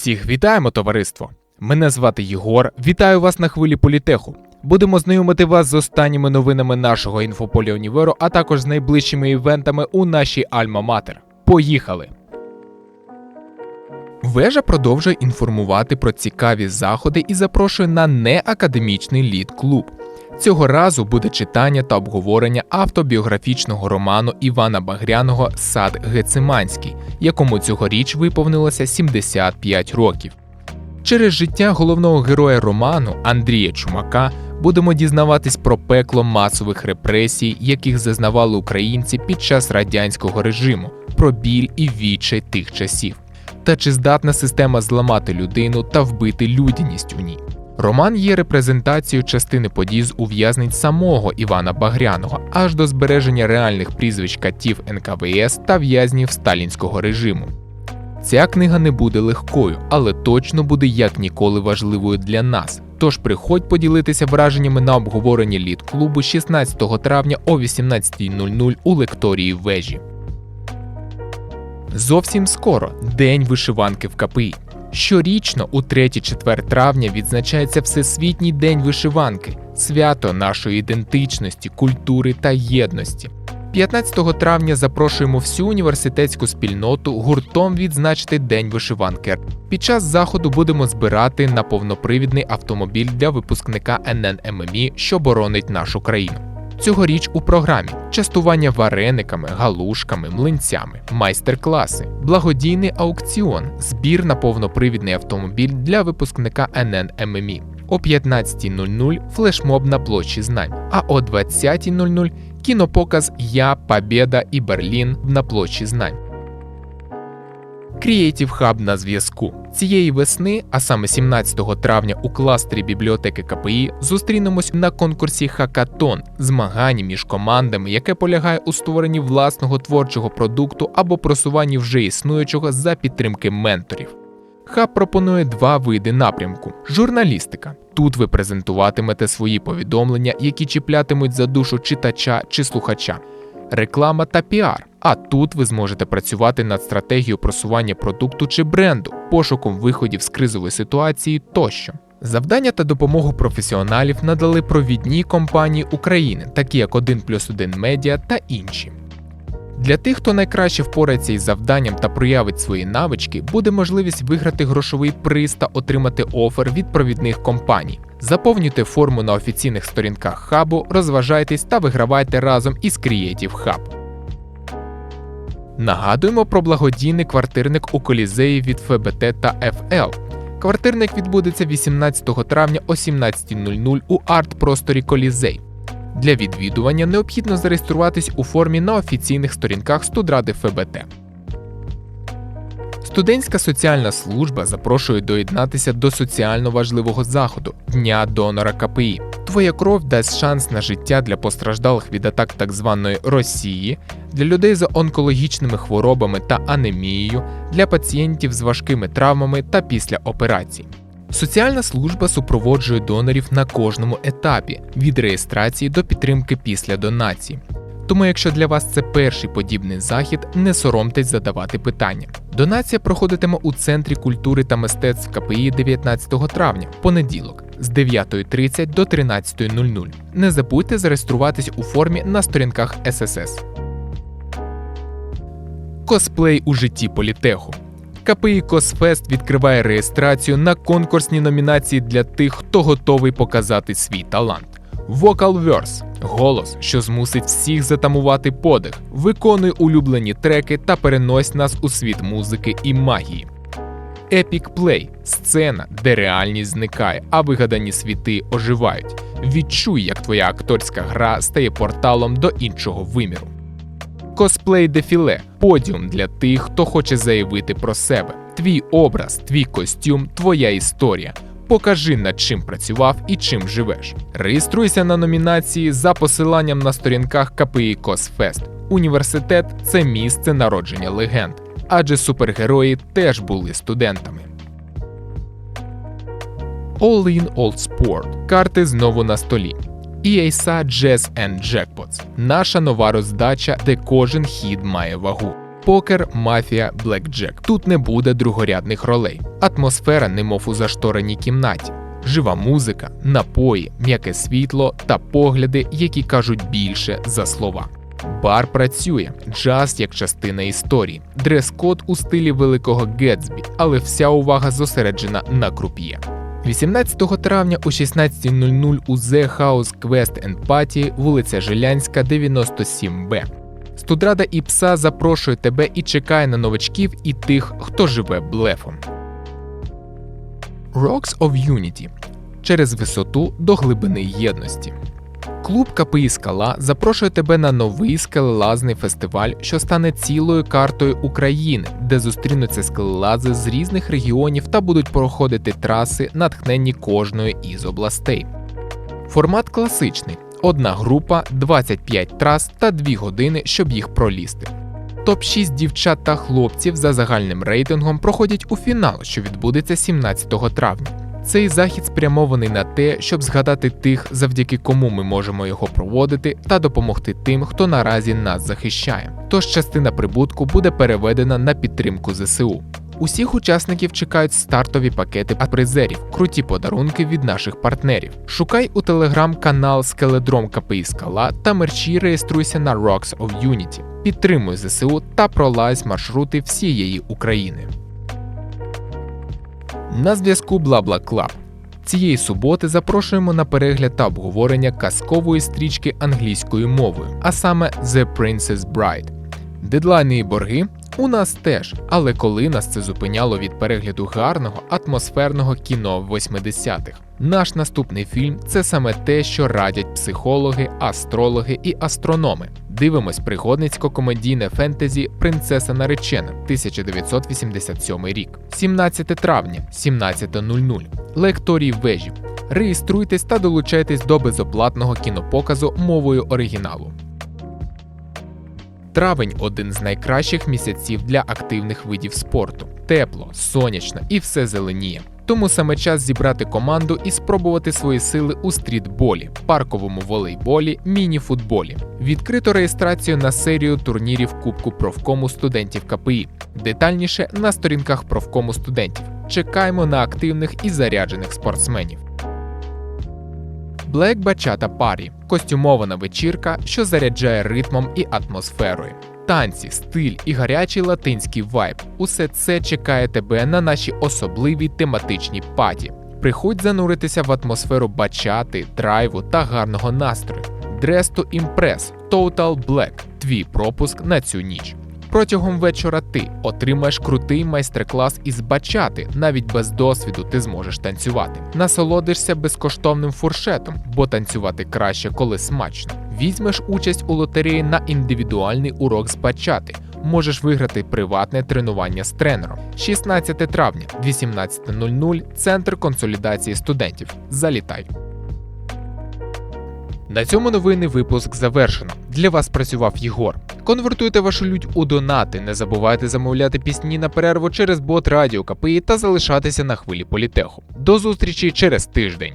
Всіх вітаємо, товариство! Мене звати Єгор. Вітаю вас на хвилі політеху. Будемо знайомити вас з останніми новинами нашого інфополя універу, а також з найближчими івентами у нашій Альма-Матер. Поїхали! Вежа продовжує інформувати про цікаві заходи і запрошує на неакадемічний лід-клуб. Цього разу буде читання та обговорення автобіографічного роману Івана Багряного Сад Гециманський, якому цьогоріч виповнилося 75 років. Через життя головного героя роману Андрія Чумака будемо дізнаватись про пекло масових репресій, яких зазнавали українці під час радянського режиму, про біль і відчай тих часів. Та чи здатна система зламати людину та вбити людяність у ній? Роман є репрезентацією частини подій з ув'язнень самого Івана Багряного аж до збереження реальних прізвищ катів НКВС та в'язнів сталінського режиму. Ця книга не буде легкою, але точно буде як ніколи важливою для нас. Тож приходь поділитися враженнями на обговоренні літ клубу 16 травня о 18.00 у лекторії вежі. Зовсім скоро День вишиванки в КПІ. Щорічно у 3-4 травня відзначається Всесвітній день вишиванки, свято нашої ідентичності, культури та єдності. 15 травня запрошуємо всю університетську спільноту гуртом відзначити День вишиванки. Під час заходу будемо збирати на повнопривідний автомобіль для випускника ННММІ, що боронить нашу країну. Цьогоріч у програмі. Частування варениками, галушками, млинцями, майстер-класи, благодійний аукціон, збір на повнопривідний автомобіль для випускника ННММІ. О 15.00 флешмоб на площі знань, а о 20.00 кінопоказ Я, Побєда і Берлін на площі знань. Creative Hub на зв'язку. Цієї весни, а саме 17 травня у кластері бібліотеки КПІ, зустрінемось на конкурсі Хакатон змагання між командами, яке полягає у створенні власного творчого продукту або просуванні вже існуючого за підтримки менторів. Хаб пропонує два види напрямку: журналістика. Тут ви презентуватимете свої повідомлення, які чіплятимуть за душу читача чи слухача, реклама та піар. А тут ви зможете працювати над стратегією просування продукту чи бренду, пошуком виходів з кризової ситуації тощо. Завдання та допомогу професіоналів надали провідні компанії України, такі як 1 плюс 1 медіа та інші. Для тих, хто найкраще впорається із завданням та проявить свої навички, буде можливість виграти грошовий приз та отримати офер від провідних компаній. Заповнюйте форму на офіційних сторінках хабу, розважайтесь та вигравайте разом із Creative Hub. Нагадуємо про благодійний квартирник у колізеї від ФБТ та ФЛ. Квартирник відбудеться 18 травня о 17.00 у арт-просторі Колізей. Для відвідування необхідно зареєструватись у формі на офіційних сторінках студради ФБТ. Студентська соціальна служба запрошує доєднатися до соціально важливого заходу Дня донора КПІ. Твоя кров дасть шанс на життя для постраждалих від атак так званої Росії, для людей з онкологічними хворобами та анемією, для пацієнтів з важкими травмами та після операцій. Соціальна служба супроводжує донорів на кожному етапі від реєстрації до підтримки після донації. Тому, якщо для вас це перший подібний захід, не соромтесь задавати питання. Донація проходитиме у Центрі культури та мистецтв КПІ 19 травня, понеділок, з 9.30 до 13.00. Не забудьте зареєструватись у формі на сторінках ССС. Косплей у житті політеху. КПІ Косфест відкриває реєстрацію на конкурсні номінації для тих, хто готовий показати свій талант. Vocal Verse – голос, що змусить всіх затамувати подих, виконуй улюблені треки та перенось нас у світ музики і магії. Epic Play – сцена, де реальність зникає, а вигадані світи оживають. Відчуй, як твоя акторська гра стає порталом до іншого виміру. Косплей дефіле подіум для тих, хто хоче заявити про себе. Твій образ, твій костюм, твоя історія. Покажи, над чим працював і чим живеш. Реєструйся на номінації за посиланням на сторінках КПІ Косфест. Університет це місце народження легенд, адже супергерої теж були студентами. All in All Sport. Карти знову на столі. EASA Jazz and Jackpots – наша нова роздача, де кожен хід має вагу. Покер, мафія, блекджек. Тут не буде другорядних ролей. Атмосфера, немов у заштореній кімнаті. Жива музика, напої, м'яке світло та погляди, які кажуть більше за слова. Бар працює, джаз як частина історії, дрес-код у стилі великого Гетсбі, але вся увага зосереджена на круп'є. 18 травня о 16.00 у The House Quest and Party, вулиця Жилянська, 97Б. Студрада і пса запрошує тебе і чекає на новачків і тих, хто живе блефом. Rocks of Unity через висоту до глибини єдності. Клуб КПІ Скала запрошує тебе на новий скелелазний фестиваль, що стане цілою картою України, де зустрінуться скелелази з різних регіонів та будуть проходити траси, натхненні кожної із областей. Формат класичний: одна група, 25 трас та 2 години, щоб їх пролізти. Топ-6 дівчат та хлопців за загальним рейтингом проходять у фінал, що відбудеться 17 травня. Цей захід спрямований на те, щоб згадати тих, завдяки кому ми можемо його проводити, та допомогти тим, хто наразі нас захищає. Тож частина прибутку буде переведена на підтримку ЗСУ. Усіх учасників чекають стартові пакети призерів, круті подарунки від наших партнерів. Шукай у телеграм-канал Скеледром КПІ Скала та мерчі реєструйся на Rocks of Unity. Підтримуй ЗСУ та пролазь маршрути всієї України. На зв'язку BlaBla Club. Цієї суботи запрошуємо на перегляд та обговорення казкової стрічки англійською мовою, а саме The Princess Bride. Дедлайни і борги у нас теж, але коли нас це зупиняло від перегляду гарного атмосферного кіно в 80-х. Наш наступний фільм це саме те, що радять психологи, астрологи і астрономи. Дивимось пригодницько-комедійне фентезі Принцеса наречена 1987 рік, 17 травня, 17.00. Лекторії вежі. Реєструйтесь та долучайтесь до безоплатного кінопоказу мовою оригіналу. Травень один з найкращих місяців для активних видів спорту. Тепло, сонячно і все зеленіє. Тому саме час зібрати команду і спробувати свої сили у стрітболі, парковому волейболі, міні-футболі. Відкрито реєстрацію на серію турнірів Кубку профкому студентів КПІ. Детальніше на сторінках профкому студентів. Чекаємо на активних і заряджених спортсменів. Black Bachata Party – костюмована вечірка, що заряджає ритмом і атмосферою. Танці, стиль і гарячий латинський вайб – усе це чекає тебе на нашій особливій тематичній паті. Приходь зануритися в атмосферу бачати, драйву та гарного настрою. Dress to Impress Total Black – твій пропуск на цю ніч. Протягом вечора ти отримаєш крутий майстер-клас із бачати, навіть без досвіду ти зможеш танцювати. Насолодишся безкоштовним фуршетом, бо танцювати краще, коли смачно. Візьмеш участь у лотереї на індивідуальний урок з бачати. Можеш виграти приватне тренування з тренером. 16 травня, 18.00, Центр консолідації студентів. Залітай. На цьому новинний випуск завершено. Для вас працював Єгор. Конвертуйте вашу лють у донати. Не забувайте замовляти пісні на перерву через бот Радіо КПІ та залишатися на хвилі політеху. До зустрічі через тиждень.